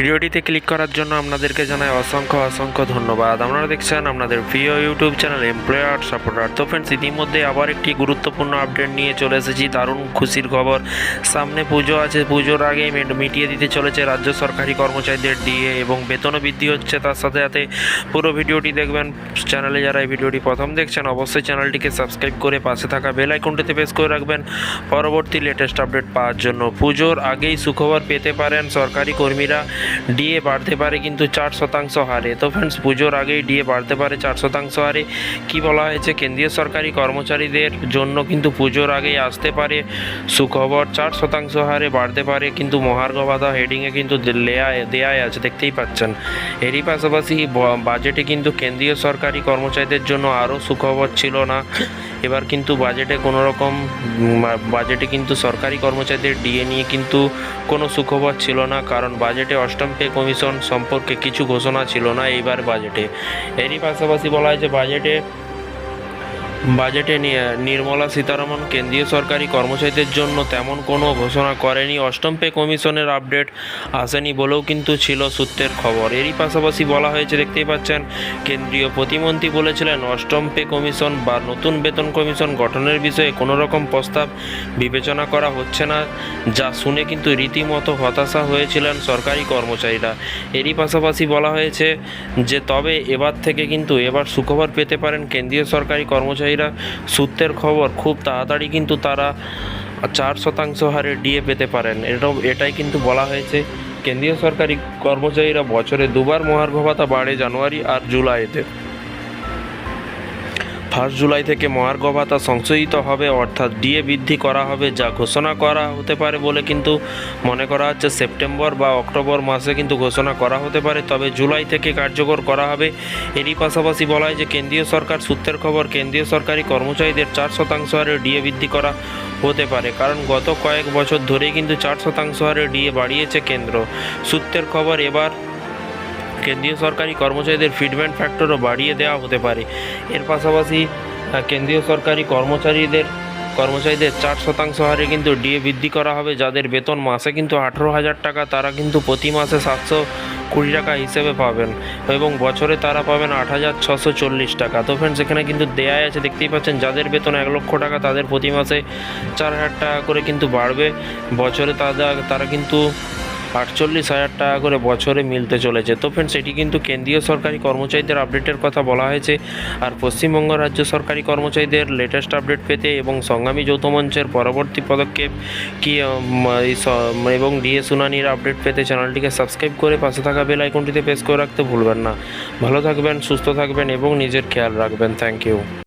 ভিডিওটিতে ক্লিক করার জন্য আপনাদেরকে জানাই অসংখ্য অসংখ্য ধন্যবাদ। আপনারা দেখছেন আপনাদের প্রিয় ইউটিউব চ্যানেল এমপ্লয়ার সাপোর্টার। তো ফ্রেন্ডস ইতিমধ্যে আবার একটি গুরুত্বপূর্ণ আপডেট নিয়ে চলে এসেছি। দারুণ খুশির খবর। সামনে পুজো আছে। পুজোর আগে মিটিয়ে দিতে চলেছে রাজ্য সরকারি কর্মচারীদের দিয়ে এবং বেতনও বৃদ্ধি হচ্ছে তার সাথে সাথে। পুরো ভিডিওটি দেখবেন। চ্যানেলে যারা এই ভিডিওটি প্রথম দেখছেন, অবশ্যই চ্যানেলটিকে সাবস্ক্রাইব করে পাশে থাকা বেল আইকনটিতে প্রেস করে রাখবেন। পরবর্তী লেটেস্ট আপডেট পাওয়ার জন্য পুজোর আগেই সুখবর পেতে পারেন সরকারি কর্মীরা। ডিএ বাড়তে পারে কিন্তু চার শতাংশ হারে। তো ফ্রেন্ডস পুজোর আগেই ডিএ বাড়তে পারে চার শতাংশ হারে। কি বলা হয়েছে? কেন্দ্রীয় সরকারি কর্মচারীদের জন্য কিন্তু পুজোর আগেই আসতে পারে সুখবর। চার শতাংশ হারে বাড়তে পারে কিন্তু মহার্ঘ ভাতা হেডিংয়ে কিন্তু দেয়া দেয়াই আছে, দেখতেই পাচ্ছেন। এরই পাশাপাশি বাজেটে কিন্তু কেন্দ্রীয় সরকারি কর্মচারীদের জন্য আরও সুখবর ছিল না। এবার কিন্তু বাজেটে কোনো রকম বাজেটে কিন্তু সরকারি কর্মচারীদের ডিএ নিয়ে কিন্তু কোনো সুখবর ছিল না। কারণ বাজেটে অষ্টম পে কমিশন সম্পর্কে কিছু ঘোষণা ছিল না এইবার বাজেটে এরই পাশাপাশি বলা হয়েছে বাজেটে বাজেটে নি- নির্মলা সীতারমন কেন্দ্রীয় সরকারি কর্মচারীদের জন্য তেমন কোনো ঘোষণা করেনি। অষ্টম পে কমিশনের আপডেট আসেনি বলেও কিন্তু ছিল সূত্রের খবর। এরই পাশাপাশি বলা হয়েছে, দেখতেই পাচ্ছেন, কেন্দ্রীয় প্রতিমন্ত্রী বলেছিলেন, অষ্টম পে কমিশন বা নতুন বেতন কমিশন গঠনের বিষয়ে কোনো রকম প্রস্তাব বিবেচনা করা হচ্ছে না, যা শুনে কিন্তু রীতিমতো হতাশা হয়েছিলেন সরকারি কর্মচারীরা। এরই পাশাপাশি বলা হয়েছে যে, তবে এবার থেকে কিন্তু এবার সুখবর পেতে পারেন কেন্দ্রীয় সরকারি কর্মচারীরা সূত্রের খবর, খুব তাড়াতাড়ি কিন্তু তারা চার শতাংশ হারে ডিএ পেতে পারেন। এটাও, এটাই কিন্তু বলা হয়েছে। কেন্দ্রীয় সরকারি কর্মচারীরা বছরে দুবার মহার্ঘ ভাতা বাড়ে জানুয়ারি আর জুলাইতে। ফার্স্ট জুলাই থেকে মহার্ঘ ভাতা সংশোধিত হবে, অর্থাৎ ডিএ বৃদ্ধি করা হবে যা ঘোষণা করা হতে পারে বলে কিন্তু মনে করা হচ্ছে। সেপ্টেম্বর বা অক্টোবর মাসে কিন্তু ঘোষণা করা হতে পারে, তবে জুলাই থেকে কার্যকর করা হবে। এরই পাশাপাশি বলা হয় যে, কেন্দ্রীয় সরকার সূত্রের খবর, কেন্দ্রীয় সরকারি কর্মচারীদের চার শতাংশ হারে ডিএ বৃদ্ধি করা হতে পারে, কারণ গত কয়েক বছর ধরেই কিন্তু চার শতাংশ হারে ডিএ বাড়িয়েছে কেন্দ্র। সূত্রের খবর, এবার কেন্দ্রীয় সরকারি কর্মচারীদের ফিডব্যাক ফ্যাক্টরও বাড়িয়ে দেওয়া হতে পারে। এর পাশাপাশি কেন্দ্রীয় সরকারি কর্মচারীদের কর্মচারীদের চার শতাংশ হারে কিন্তু ডিএ বৃদ্ধি করা হবে, যাদের বেতন মাসে কিন্তু আঠেরো হাজার টাকা, তারা কিন্তু প্রতি মাসে সাতশো কুড়ি টাকা হিসেবে পাবেন এবং বছরে তারা পাবেন আট হাজার ছশো চল্লিশ টাকা। তো ফ্রেন্ডস এখানে কিন্তু দেয়াই আছে, দেখতেই পাচ্ছেন, যাদের বেতন এক লক্ষ টাকা, তাদের প্রতি মাসে চার হাজার টাকা করে কিন্তু বাড়বে। বছরে তারা তারা কিন্তু আটচল্লিশ হাজার টাকা করে বছরে মিলতে চলেছে। তো ফ্রেন্ডস এটি কিন্তু কেন্দ্রীয় সরকারি কর্মচারীদের আপডেটের কথা বলা হয়েছে। আর পশ্চিমবঙ্গ রাজ্য সরকারি কর্মচারীদের লেটেস্ট আপডেট পেতে এবং সংগ্রামী যৌথ মঞ্চের পরবর্তী পদক্ষেপ কি এবং ডিএ শুনানির আপডেট পেতে চ্যানেলটিকে সাবস্ক্রাইব করে পাশে থাকা বেল আইকনটিতে প্রেস করে রাখতে ভুলবেন না। ভালো থাকবেন, সুস্থ থাকবেন এবং নিজের খেয়াল রাখবেন। Thank you